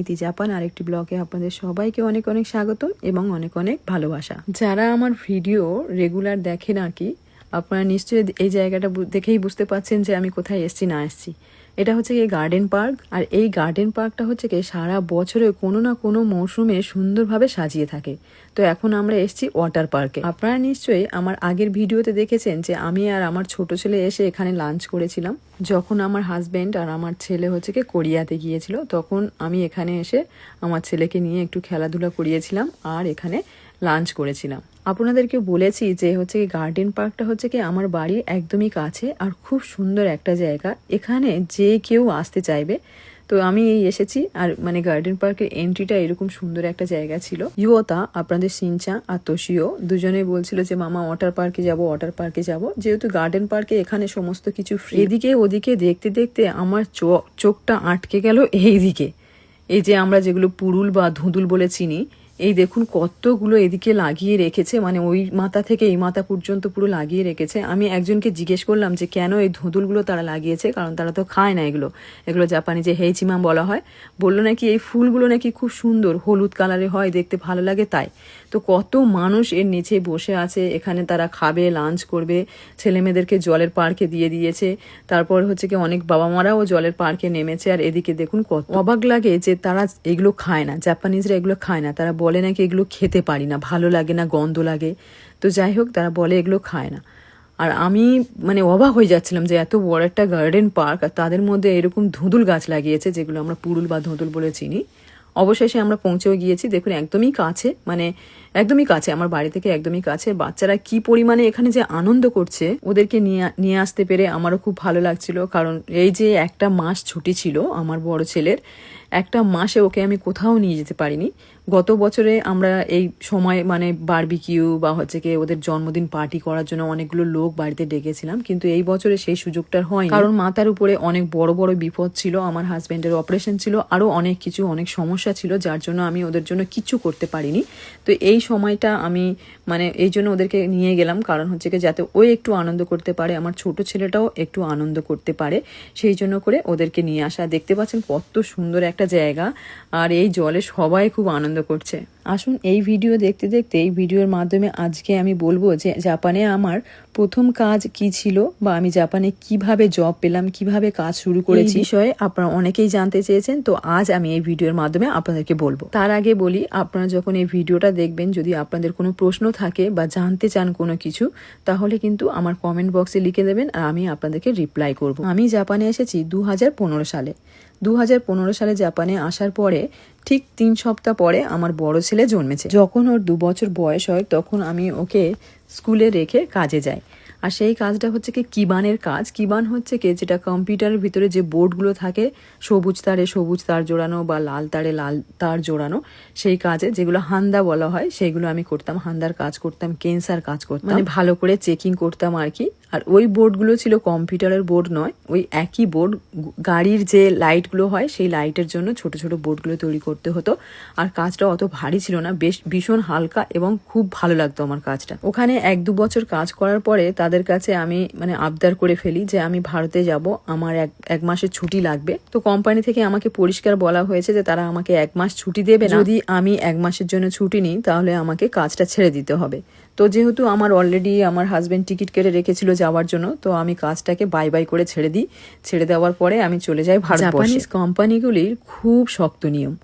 ইতি জাপান আরেকটি ব্লগে আপনাদের সবাইকে অনেক অনেক স্বাগতম এবং অনেক অনেক ভালোবাসা। যারা আমার ভিডিও রেগুলার দেখে নাকি আপনারা নিশ্চয়ই এই জায়গাটা দেখেই বুঝতে পাচ্ছেন যে আমি কোথায় এসছি, না এসছি। এটা হচ্ছে কি গার্ডেন পার্ক আর এই গার্ডেন পার্কটা হচ্ছে কি সারা বছরে কোনো না কোনো মৌসুমে সুন্দরভাবে সাজিয়ে থাকে। তো এখন আমরা এসেছি ওয়াটার পার্কে আপনারা নিশ্চয়ই আমার আগের ভিডিওতে দেখেছেন যে আমি আর আমার ছোট ছেলে এসে এখানে লাঞ্চ করেছিলাম। যখন আমার হাজব্যান্ড আর আমার ছেলে হচ্ছে কি কোরিয়াতে গিয়েছিল, তখন আমি এখানে এসে আমার ছেলেকে নিয়ে একটু খেলাধুলা করিয়েছিলাম, আর এখানে লাঞ্চ করেছিলাম। আপনাদেরকে বলেছি যে হচ্ছে কি গার্ডেন পার্কটা হচ্ছে কি আমার বাড়ির একদমই কাছে আর খুব সুন্দর একটা জায়গা। এখানে যে কেউ আসতে চাইবে। তো আমি এই এসেছি আর মানে গার্ডেন পার্কের এন্ট্রিটা এরকম সুন্দর একটা জায়গা ছিল। ইউতা আপনাদের সিনচা আর তোশিও দুজনেই বলছিল যে, মামা ওয়াটার পার্কে যাব ওয়াটার পার্কে যাব। যেহেতু গার্ডেন পার্কে এখানে সমস্ত কিছু ফ্রি এদিকে ওদিকে দেখতে দেখতে আমার চোখটা আটকে গেল এই দিকে এই যে আমরা যেগুলো পুরুল বা ধুঁদুল বলে চিনি এই দেখুন কতগুলো এদিকে লাগিয়ে রেখেছে মানে ওই মাথা থেকে এই মাথা পর্যন্ত পুরো লাগিয়ে রেখেছে। আমি একজনকে জিজ্ঞেস করলাম যে, কেন এই ধুঁদুলগুলো তারা লাগিয়েছে? কারণ তারা তো খায় না এগুলো। এগুলো জাপানি যে হেইচিমাম বলা হয়। বলল নাকি, এই ফুলগুলো নাকি খুব সুন্দর, হলুদ কালারে হয়, দেখতে ভালো লাগে তাই। তো কত মানুষ এর নিচে বসে আছে, এখানে তারা খাবে লাঞ্চ করবে ছেলে মেয়েদেরকে জলের পার্কে দিয়ে দিয়েছে, তারপর হচ্ছে কি অনেক বাবা মারাও জলের পার্কে নেমেছে, আর এদিকে দেখুন কত অবাক লাগে যে তারা এগুলো খায় না জাপানিজরা এগুলো খায় না, তারা বলে নাকি এগুলো খেতে পারি না, ভালো লাগে না, গন্ধ লাগে, তো যাই হোক তারা বলে এগুলো খায় না। আর আমি মানে অবাক হয়ে যাচ্ছিলাম যে এত বড় একটা গার্ডেন পার্ক আর তাদের মধ্যে এরকম ধুঁদুল গাছ লাগিয়েছে, যেগুলো আমরা পুরুল বা ধুঁদুল বলে চিনি। অবশেষে আমরা পৌঁছেও গিয়েছি দেখুন একদমই কাছে মানে একদমই কাছে, আমার বাড়ি থেকে একদমই কাছে। বাচ্চারা কি পরিমাণে এখানে যে আনন্দ করছে, ওদেরকে নিয়ে নিয়ে আসতে পেরে আমারও খুব ভালো লাগছিল। কারণ এই যে একটা মাস ছুটি ছিল আমার বড় ছেলের, একটা মাসে ওকে আমি কোথাও নিয়ে যেতে পারিনি। গত বছরে আমরা এই সময় মানে বারবিকিউ বা হচ্ছে কি ওদের জন্মদিন পার্টি করার জন্য অনেকগুলো লোক বাড়িতে ডেকেছিলাম, কিন্তু এই বছরে সেই সুযোগটার হয় কারণ মাতার উপরে অনেক বড় বড় বিপদ ছিল, আমার হাজব্যান্ডের অপারেশন ছিল, আরও অনেক কিছু, অনেক সমস্যা ছিল, যার জন্য আমি ওদের জন্য কিচ্ছু করতে পারিনি। তো এই সময়টা আমি মানে এই জন্য ওদেরকে নিয়ে গেলাম। কারণ হচ্ছে কি, যাতে ও একটু আনন্দ করতে পারে, আমার ছোট ছেলেটাও একটু আনন্দ করতে পারে। সেই জন্য করে ওদেরকে নিয়ে আসা। দেখতে পাচ্ছেন কত সুন্দর একটা জায়গা। আর এই জলে সবাই খুব আনন্দ করছে। আসুন এই ভিডিও দেখতে দেখতে এই ভিডিওর মাধ্যমে আজকে আমি বলব যে জাপানে আমার প্রথম কাজ কি ছিল বা আমি জাপানে কীভাবে জব পেলাম কীভাবে কাজ শুরু করেছি। বিষয়ে আপনারা অনেকেই জানতে চেয়েছেন তো আজ আমি এই ভিডিওর মাধ্যমে আপনাদেরকে বলব। তার আগে বলি আপনারা যখন এই ভিডিওটা দেখবেন যদি আপনাদের কোনো প্রশ্ন থাকে বা জানতে চান কোনো কিছু তাহলে কিন্তু আমার কমেন্ট বক্সে লিখে দেবেন আর আমি আপনাদেরকে রিপ্লাই করব। আমি জাপানে এসেছি দু হাজার পনেরো সালে। দু হাজার পনেরো সালে জাপানে আসার পরে ঠিক তিন সপ্তাহ পরে আমার বড় ছেলে জন্মেছে। যখন ওর দু বছর বয়স হয়, তখন আমি ওকে স্কুলে রেখে কাজে যাই। আর সেই কাজটা হচ্ছে কি, কিবানের কাজ। কিবান হচ্ছে কি, যেটা কম্পিউটারের ভিতরে যে বোর্ডগুলো থাকে, সবুজ তারে সবুজ তার জোড়ানো বা লাল তারে লাল তার জোড়ানো, সেই কাজে যেগুলো হান্দা বলা হয় সেইগুলো আমি করতাম। হান্দার কাজ করতাম, কেন্সার কাজ করতাম। মানে ভালো করে চেকিং করতাম আর কি। আর ওই বোর্ডগুলো ছিল কম্পিউটারের বোর্ড নয়, ওই একই বোর্ড, গাড়ির যে লাইটগুলো হয় সেই লাইটের জন্য ছোট ছোট বোর্ডগুলো তৈরি করতে হতো। আর কাজটা অত ভারী ছিল না, বেশ ভীষণ হালকা এবং খুব ভালো লাগতো আমার কাজটা। ওখানে এক দু বছর কাজ করার পরে তাদের কাছে আমি মানে আবদার করে ফেলি যে আমি ভারতে যাব, আমার এক এক মাসের ছুটি লাগবে। তো কোম্পানি থেকে আমাকে পরিষ্কার বলা হয়েছে যে তারা আমাকে এক মাস ছুটি দেবে যদি আমি এক মাসের জন্য ছুটি নিই, তাহলে আমাকে কাজটা ছেড়ে দিতে হবে। তো যেহেতু আমার অলরেডি আমার হাজব্যান্ড টিকিট কেটে রেখেছিল যাওয়ার জন্য, তো আমি কাজটাকে বাই বাই করে ছেড়ে দিই। ছেড়ে দেওয়ার পরে আমি চলে যাই ভারতবর্ষে। কোম্পানিগুলির খুব শক্ত নিয়ম।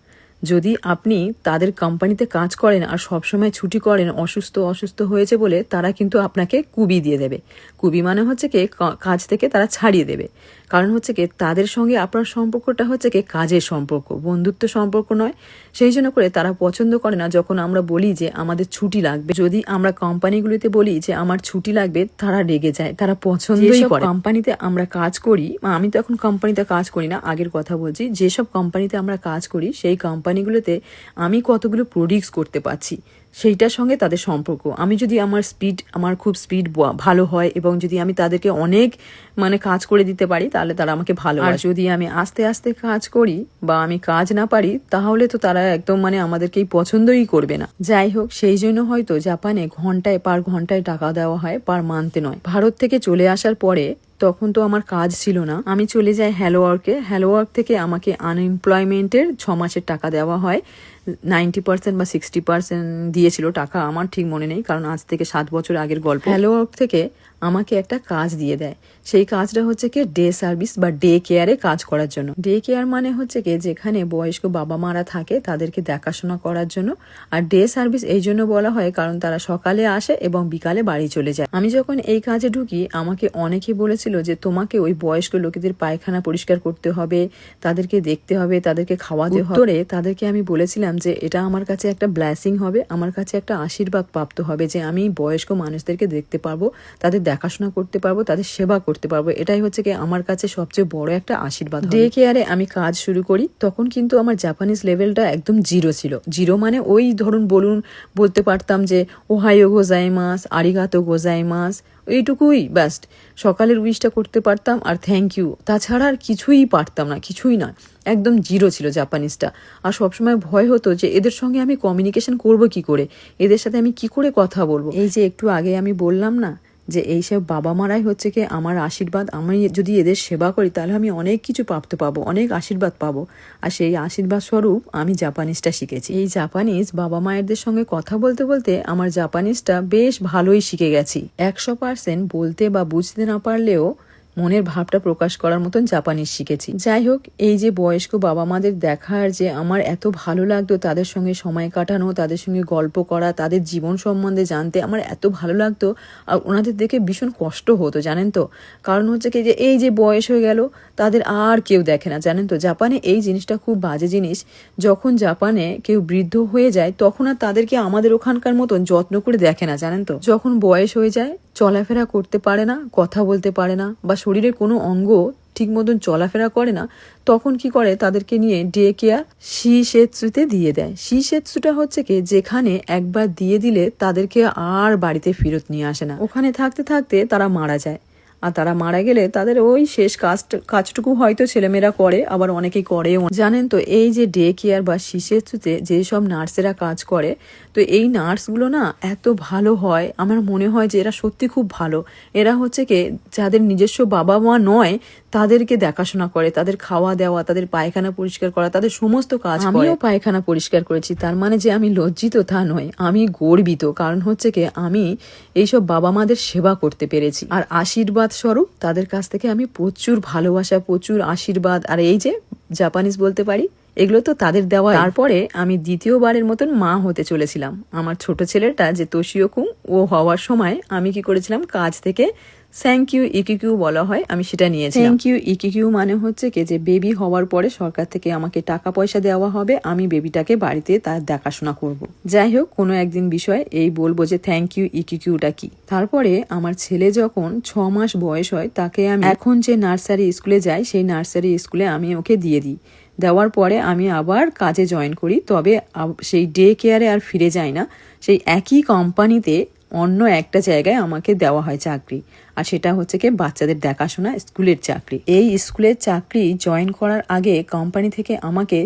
যদি আপনি তাদের কোম্পানিতে কাজ করেন আর সবসময় ছুটি করেন অসুস্থ অসুস্থ হয়েছে বলে তারা কিন্তু আপনাকে কুবি দিয়ে দেবে। কুবি মানে হচ্ছে কি কাজ থেকে তারা ছাড়িয়ে দেবে। কারণ হচ্ছে কি তাদের সঙ্গে আপনার সম্পর্কটা হচ্ছে কি কাজের সম্পর্ক বন্ধুত্ব সম্পর্ক নয়। সেই জন্য করে তারা পছন্দ করে না যখন আমরা বলি যে আমাদের ছুটি লাগবে। যদি আমরা কোম্পানিগুলিতে বলি যে আমার ছুটি লাগবে তারা রেগে যায় তারা পছন্দই করে। কোম্পানিতে আমরা কাজ করি বা আমি তো এখন কোম্পানিতে কাজ করি না আগের কথা বলছি যেসব কোম্পানিতে আমরা কাজ করি সেই কোম্পানিগুলোতে আমি কতগুলো প্রোডিক্টস করতে পারছি। সেইটার সঙ্গে তাদের সম্পর্ক। আমি যদি আমার স্পিড আমার খুব স্পিড ভালো হয় এবং যদি আমি তাদেরকে অনেক মানে কাজ করে দিতে পারি, তাহলে তারা আমাকে ভালো আর যদি আমি আস্তে আস্তে কাজ করি বা আমি কাজ না পারি, তাহলে তো তারা একদম মানে আমাদেরকেই পছন্দই করবে না। যাই হোক, সেই জন্য হয়তো জাপানে ঘন্টায়, পার ঘন্টায় টাকা দেওয়া হয়, পার মান্থে নয়। ভারত থেকে চলে আসার পরে তখন তো আমার কাজ ছিল না। আমি চলে যাই হ্যালো ওয়ার্কে। হ্যালো ওয়ার্ক থেকে আমাকে আনএমপ্লয়মেন্টের ছ মাসের টাকা দেওয়া হয়। নাইনটি পার্সেন্ট বা সিক্সটি পার্সেন্ট দিয়েছিল টাকা, আমার ঠিক মনে নেই, কারণ আজ থেকে সাত বছর আগের গল্প। হ্যালো থেকে আমাকে একটা কাজ দিয়ে দেয়। সেই কাজটা হচ্ছে কি ডে সার্ভিস বা ডে কেয়ারে কাজ করার জন্য। ডে কেয়ার মানে হচ্ছে কি যেখানে বয়স্ক বাবা মারা থাকে তাদেরকে দেখাশোনা করার জন্য। আর ডে সার্ভিস এই জন্য বলা হয় কারণ তারা সকালে আসে এবং বিকালে বাড়ি চলে যায়। আমি যখন এই কাজে ঢুকি, আমাকে অনেকে বলেছিল যে তোমাকে ওই বয়স্ক লোকেদের পায়খানা পরিষ্কার করতে হবে, তাদেরকে দেখতে হবে, তাদেরকে খাওয়াতে হবে। তাদেরকে আমি বলেছিলাম যে এটা আমার কাছে একটা ব্লেসিং হবে, আমার কাছে একটা আশীর্বাদ প্রাপ্ত হবে যে আমি বয়স্ক মানুষদেরকে দেখতে পারব, তাদের দেখাশোনা করতে পারব তাদের সেবা করতে পারব। এটাই হচ্ছে কি আমার কাছে সবচেয়ে বড় একটা আশীর্বাদ ডে কেয়ারে আমি কাজ শুরু করি তখন কিন্তু আমার জাপানিজ লেভেলটা একদম জিরো ছিল। জিরো মানে ওই ধরুন বলুন বলতে পারতাম যে ওহাইও গোজাইমাস আরিগাতো গোজাইমাস। এইটুকুই ব্যাস্ট সকালের উইশটা করতে পারতাম আর থ্যাংক ইউ তাছাড়া আর কিছুই পারতাম না কিছুই না একদম জিরো ছিল জাপানিজটা আর সবসময় ভয় হতো যে এদের সঙ্গে আমি কমিউনিকেশন করব কি করে? এদের সাথে আমি কি করে কথা বলব? এই যে একটু আগে আমি বললাম না যে এইসব বাবা মারাই হচ্ছে কি আমার আশীর্বাদ, আমি যদি এদের সেবা করি তাহলে আমি অনেক কিছু প্রাপ্ত পাবো, অনেক আশীর্বাদ পাবো। আর সেই আশীর্বাদ স্বরূপ আমি জাপানিজটা শিখেছি। এই জাপানিজ বাবা মায়েরদের সঙ্গে কথা বলতে বলতে আমার জাপানিজটা বেশ ভালোই শিখে গেছি। একশো পার্সেন্ট বলতে বা বুঝতে না পারলেও মনের ভাবটা প্রকাশ করার মতন জাপানিজ শিখেছি। যাই হোক, এই যে বয়স্ক বাবা মাদের দেখার যে আমার এত ভালো লাগতো তাদের সঙ্গে সময় কাটানো, তাদের সঙ্গে গল্প করা, তাদের জীবন সম্বন্ধে জানতে আমার এত ভালো লাগতো আর ওনাদের দেখে ভীষণ কষ্ট হতো, জানেন তো? কারণ হচ্ছে কি যে এই যে বয়স হয়ে গেল, তাদের আর কেউ দেখে না, জানেন তো? জাপানে এই জিনিসটা খুব বাজে জিনিস, যখন জাপানে কেউ বৃদ্ধ হয়ে যায়, তখন আর তাদেরকে আমাদের ওখানকার মতন যত্ন করে দেখে না, জানেন তো? যখন বয়স হয়ে যায়, চলাফেরা করতে পারে না, কথা বলতে পারে না, বা শরীরের কোনো অঙ্গ ঠিক মতন চলাফেরা করে না, তখন কি করে? তাদেরকে নিয়ে ডে কেয়ার শিশেৎসুতে দিয়ে দেয়। শিশেৎসুটা হচ্ছে কি? যেখানে একবার দিয়ে দিলে তাদেরকে আর বাড়িতে ফেরত নিয়ে আসে না। ওখানে থাকতে থাকতে তারা মারা যায়। আর তারা মারা গেলে তাদের ওই শেষ কাজ কাজটুকু হয়তো ছেলেমেয়েরা করে, আবার অনেকেই করেও জানেন তো, এই যে ডে কেয়ার বা শিশেতে যেসব নার্সেরা কাজ করে, তো এই নার্সগুলো না এত ভালো হয়, আমার মনে হয় যে এরা সত্যি খুব ভালো। এরা হচ্ছে কি, যাদের নিজস্ব বাবা মা নয়, তাদেরকে দেখাশোনা করে, তাদের খাওয়া দেওয়া, তাদের পায়খানা পরিষ্কার করা, তাদের সমস্ত কাজ আমিও পায়খানা পরিষ্কার করেছি, তার মানে যে আমি লজ্জিত তা নয়, আমি গর্বিত, কারণ হচ্ছে কি, আমি এইসব বাবা মাদের সেবা করতে পেরেছি। আর আশীর্বাদ স্বরূপ, তাদের কাছ থেকে আমি প্রচুর ভালোবাসা, প্রচুর আশীর্বাদ। আর এই যে জাপানিজ বলতে পারি, এগুলো তো তাদের দেওয়া তারপরে আমি দ্বিতীয়বারের মতন মা হতে চলেছিলাম। আমার ছোট ছেলেটা যে তোষিয়কুম ও হওয়ার সময় আমি কি করেছিলাম, কাজ থেকে থ্যাংক ইউ ইকিকিউ বলা হয়, আমি সেটা নিয়েছি থ্যাংক ইউ ইকিকিউ মানে হচ্ছে কি যে বেবি হওয়ার পরে সরকার থেকে আমাকে টাকা পয়সা দেওয়া হবে, আমি বেবিটাকে বাড়িতে তার দেখাশোনা করব। যাই হোক, কোনো একদিন বিষয়, এই বলব যে থ্যাংক ইউ ইকিকিউটা কি? তারপরে আমার ছেলে যখন ছ মাস বয়স হয়, তাকে আমি এখন যে নার্সারি স্কুলে যাই, সেই নার্সারি স্কুলে আমি ওকে দিয়ে দিই। দেওয়ার পরে আমি আবার কাজে জয়েন করি, তবে সেই ডে কেয়ারে আর ফিরে যাই না। সেই একই কোম্পানিতে অন্য একটা জায়গায় আমাকে দেওয়া হয় চাকরি। আর সেটা হচ্ছে কি বাচ্চাদের দেখাশোনা, স্কুলের চাকরি। এই স্কুলের চাকরি জয়েন করার আগে কোম্পানি থেকে আমাকে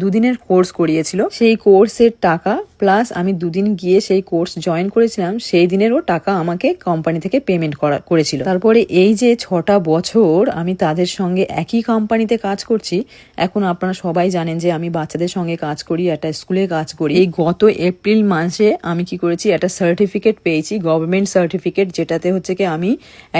দুদিনের কোর্স করিয়েছিল। সেই কোর্সের টাকা প্লাস আমি দুদিন গিয়ে সেই কোর্স জয়েন করেছিলাম, সেই দিনেরও টাকা আমাকে কোম্পানি থেকে পেমেন্ট করা, করেছিল। তারপরে এই যে ছটা বছর আমি তাদের সঙ্গে একই কোম্পানিতে কাজ করছি, এখন আপনারা সবাই জানেন যে আমি বাচ্চাদের সঙ্গে কাজ করি, একটা স্কুলে কাজ করি। এই গত এপ্রিল মাসে আমি কি করেছি, একটা সার্টিফিকেট পেয়েছি গভর্নমেন্ট সার্টিফিকেট যেটাতে হচ্ছে কি আমি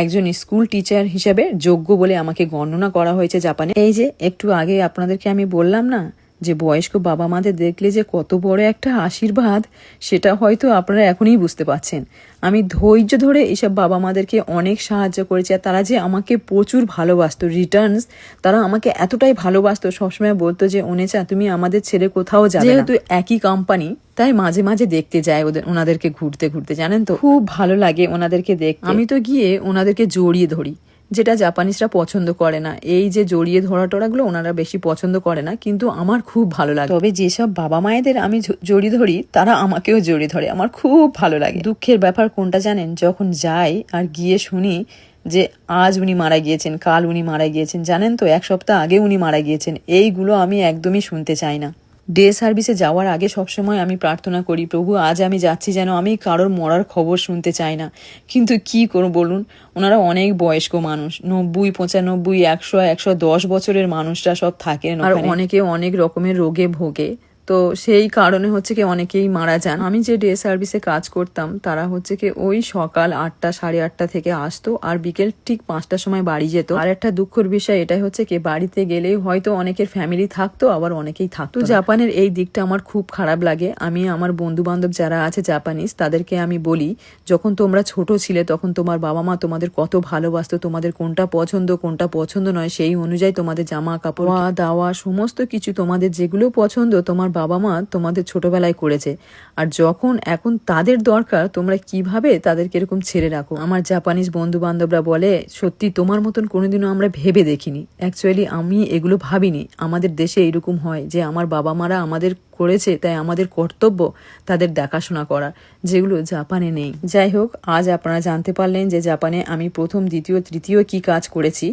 একজন স্কুল টিচার হিসেবে যোগ্য বলে আমাকে গণনা করা হয়েছে জাপানে এই যে একটু আগে আপনাদেরকে আমি বললাম না যে বয়স্ক বাবা মাদের দেখলে যে কত বড় একটা আশীর্বাদ সেটা হয়তো আপনারা এখনই বুঝতে পাচ্ছেন আমি ধৈর্য ধরে এসব বাবা মাদেরকে অনেক সাহায্য করেছি আর তারা যে আমাকে প্রচুর ভালোবাসত রিটার্নস তারা আমাকে এতটাই ভালোবাসতো সবসময় বলতো যে ওনেচা তুমি আমাদের ছেড়ে কোথাও যাবে যেহেতু একই কোম্পানি তাই মাঝে মাঝে দেখতে যায় ওদের ওনাদেরকে ঘুরতে ঘুরতে জানেন তো? খুব ভালো লাগে ওনাদেরকে দেখতে। আমি তো গিয়ে ওনাদেরকে জড়িয়ে ধরি। যেটা জাপানিজরা পছন্দ করে না। এই যে জড়িয়ে ধরা টরাগুলো ওনারা বেশি পছন্দ করে না, কিন্তু আমার খুব ভালো লাগে। তবে যেসব বাবা মায়েদের আমি জড়িয়ে ধরি, তারা আমাকেও জড়িয়ে ধরে। আমার খুব ভালো লাগে। দুঃখের ব্যাপার কোনটা জানেন? যখন যাই আর গিয়ে শুনি যে আজ উনি মারা গিয়েছেন, কাল উনি মারা গিয়েছেন, জানেন তো, এক সপ্তাহ আগে উনি মারা গিয়েছেন, এইগুলো আমি একদমই শুনতে চাই না। ডে সার্ভিসে যাওয়ার আগে সবসময় আমি প্রার্থনা করি প্রভু আজ আমি যাচ্ছি যেন আমি কারোর মরার খবর শুনতে চাই না। কিন্তু কি করব বলুন? ওনারা অনেক বয়স্ক মানুষ নব্বই পঁচানব্বই একশো একশো দশ বছরের মানুষরা সব থাকেন আর অনেকে অনেক রকমের রোগে ভোগে। তো সেই কারণে হচ্ছে কি অনেকেই মারা যান। আমি যে ডে সার্ভিসে কাজ করতাম, তারা হচ্ছে কি ওই সকাল আটটা, সাড়ে আটটা থেকে আসতো আর বিকেল ঠিক পাঁচটার সময় বাড়ি যেত। আর একটা দুঃখের বিষয় এটাই হচ্ছে কি বাড়িতে গেলেই হয়তো অনেকের ফ্যামিলি থাকতো, আবার অনেকেই থাকতো জাপানের এই দিকটা আমার খুব খারাপ লাগে। আমি আমার বন্ধু বান্ধব যারা আছে জাপানিজ, তাদেরকে আমি বলি, যখন তোমরা ছোট ছিলে তখন তোমার বাবা মা তোমাদের কত ভালোবাসতো, তোমাদের কোনটা পছন্দ কোনটা পছন্দ নয়, সেই অনুযায়ী তোমাদের জামা কাপড় দাওয়া, সমস্ত কিছু তোমাদের যেগুলো পছন্দ, তোমার বাবা মা তোমাদের ছোটবেলায় করেছে। আর যখন এখন তাদের দরকার, তোমরা কীভাবে তাদেরকে এরকম ছেড়ে রাখো? আমার জাপানিজ বন্ধু বান্ধবরা বলে, সত্যি তোমার মতন কোনোদিনও আমরা ভেবে দেখিনি। অ্যাকচুয়ালি আমি এগুলো ভাবিনি। আমাদের দেশে এরকম হয় যে আমার বাবা মারা আমাদের করেছে, তাই আমাদের কর্তব্য তাদের দেখাশোনা করা, যেগুলো জাপানে নেই। যাই হোক, আজ আপনারা জানতে পারলেন যে জাপানে আমি প্রথম, দ্বিতীয়, তৃতীয় কি কাজ করেছি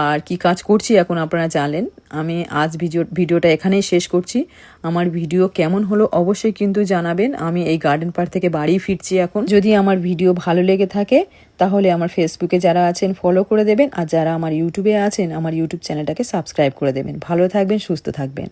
আর কি কাজ করছি এখন আপনারা জানলেন। আমি আজ ভিডিও, ভিডিওটা এখানেই শেষ করছি। আমার ভিডিও কেমন হলো অবশ্যই কিন্তু জানাবেন। আমি এই গার্ডেন পার্ক থেকে বাড়ি ফিরছি এখন। যদি আমার ভিডিও ভালো লেগে থাকে, তাহলে আমার ফেসবুকে যারা আছেন, ফলো করে দেবেন। আর যারা আমার ইউটিউবে আছেন, আমার ইউটিউব চ্যানেলটাকে সাবস্ক্রাইব করে দেবেন। ভালো থাকবেন, সুস্থ থাকবেন।